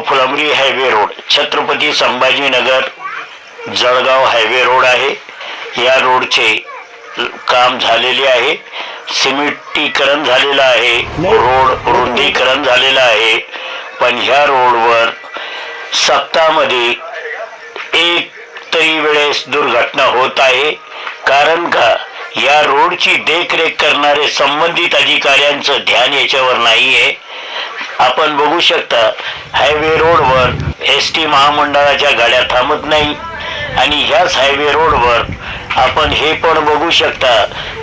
Phulambri highway road. Chhatrapati Sambhajinagar Jalgaon highway road आहे. या रोडचे काम झालेले आहे. सिमेंटीकरण झालेलं आहे. रोड रुंदीकरण झालेलं आहे. पण ह्या रोडवर सप्तामध्ये एक तरी वेळेस दुर्घटना होत आहे. कारण का? या रोडची देखरेख करणारे संबंधित अधिकाऱ्यांचं ध्यान याच्यावर नाही आहे आपण बघू शकता हायवे रोडवर एस टी महामंडळाच्या गाड्या थांबत नाही. आणि ह्याच हायवे रोडवर आपण हे पण बघू शकता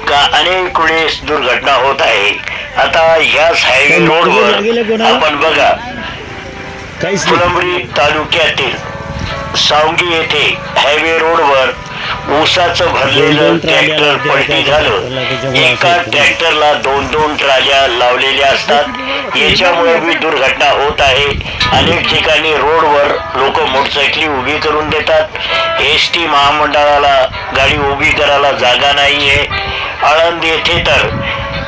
का अनेक वेळेस दुर्घटना होत आहे. आता ह्याच हायवे रोडवर आपण बघा. फुलंब्री तालुक्यातील सावंगी येथे हायवे रोडवर ऊसाचं भरलेलं ट्रॅक्टर पलटी. झालं. एका ट्रॅक्टरला दोन दोन ट्राल्या लावलेल्या असतात. याच्यामुळे बी दुर्घटना होत आहे. अनेक ठिकाणी रोडवर लोक मोटरसायकली उभी करून देतात. एस टी महामंडळाला गाडी उभी करायला जागा नाहीये. आळंद येथे तर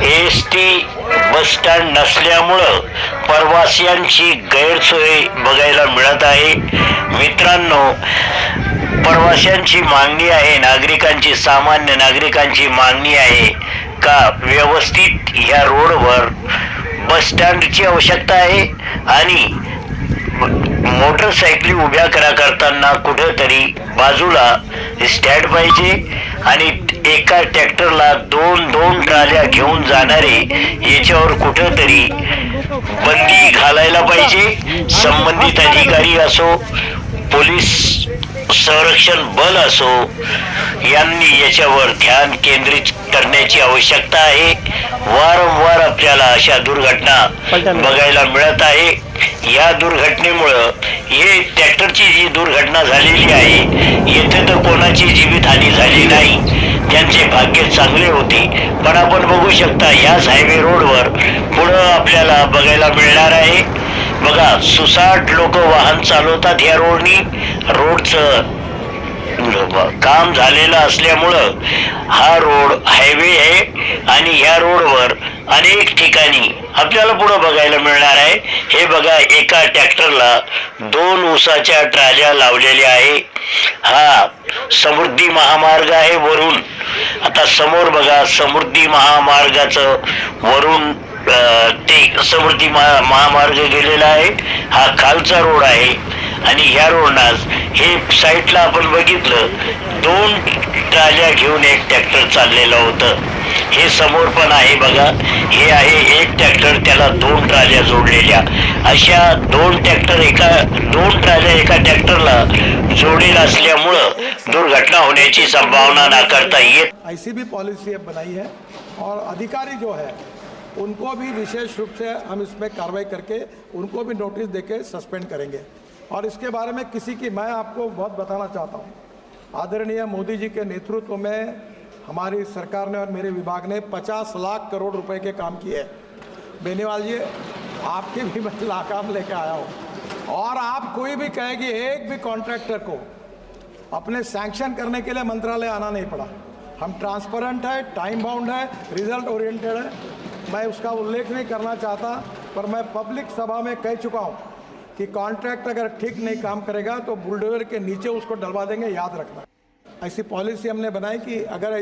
एस टी बस स्टँड नसल्यामुळं प्रवासियांची गैरसोय बघायला मिळत आहे. मित्रांनो प्रवाशांची मागणी आहे नागरिकांची सामान्य नागरिकांची मागणी आहे का व्यवस्थित ह्या रोडवर बस स्टँडची आवश्यकता आहे? आणि मोटरसायकली उभ्या करा करताना कुठेतरी बाजूला स्टँड पाहिजे आणि एका ट्रॅक्टरला दोन दोन ट्राल्या घेऊन जाणारे याच्यावर कुठेतरी बंदी घालायला पाहिजे? संबंधित अधिकारी असो पोलीस संरक्षण बल असो यांनी याच्यावर ध्यान केंद्रित करण्याची आवश्यकता आहे. वारंवार आपल्याला अशा दुर्घटना बघायला मिळत आहे. या दुर्घटनेमुळं हे ट्रॅक्टरची जी दुर्घटना झालेली आहे येथे तर कोणाची जीवितहानी झाली नाही. त्यांचे भाग्य चांगले होते. पण आपण बघू शकता याच हायवे रोडवर पुढं आपल्याला बघायला मिळणार आहे. बघा सुसाट लोक वाहन चालवतात या रोडनी. रोडचं काम झालेलं असल्यामुळं हा रोड हायवे आहे आणि ह्या रोडवर अनेक ठिकाणी आपल्याला पुढं बघायला मिळणार आहे. हे बघा एका ट्रॅक्टरला दोन उसाच्या ट्राल्या लावलेल्या आहे. हा समृद्धी महामार्ग आहे वरून. आता समोर बघा समृद्धी महामार्गाचं वरून ते समृद्धी महामार्ग गेलेला आहे. हा खालचा रोड आहे आणि ह्या रोडनाच हे साईडला आपण बघितलं दोन ट्राल्या घेऊन एक ट्रॅक्टर चाललेलं होतं. हे समोर पण आहे बघा. हे आहे एक ट्रॅक्टर त्याला दोन ट्राल्या जोडलेल्या. अशा दोन ट्रॅक्टर एका दोन ट्राल्या एका ट्रॅक्टरला जोडेल असल्यामुळं दुर्घटना होण्याची संभावना नाकारता येत ऐसी भी पॉलिसी बनाई है और अधिकारी जो है उनको भी विशेष रूप से हम इसमें कार्रवाई करके, उनको भी नोटिस देके सस्पेंड करेंगे। और इसके बारे में किसी की, मैं आपको बहुत बताना चाहता हूँ। आदरणीय मोदी जी के नेतृत्व में हमारी सरकार ने और मेरे विभाग ने 50 लाख करोड़ रुपए के काम किए बेनीवाल जी, आपके भी मैं ला काम लेके आया हूँ। और आप कोई भी कहेगी, एक भी कॉन्ट्रैक्टर को अपने सैंक्शन करने के लिए मंत्रालय आना नहीं पड़ा। हम ट्रांसपेरेंट है टाइम बाउंड है रिज़ल्ट ओरिएंटेड है। मैं उसका उल्लेख नहीं करना चाहता, पर मैं पब्लिक सभा में कह चुका हूँ कि कॉन्ट्रैक्ट अगर ठीक नहीं काम करेगा तो बुलडोजर के नीचे उसको डलवा देंगे, याद रखना। ऐसी पॉलिसी हमने बनाई कि अगर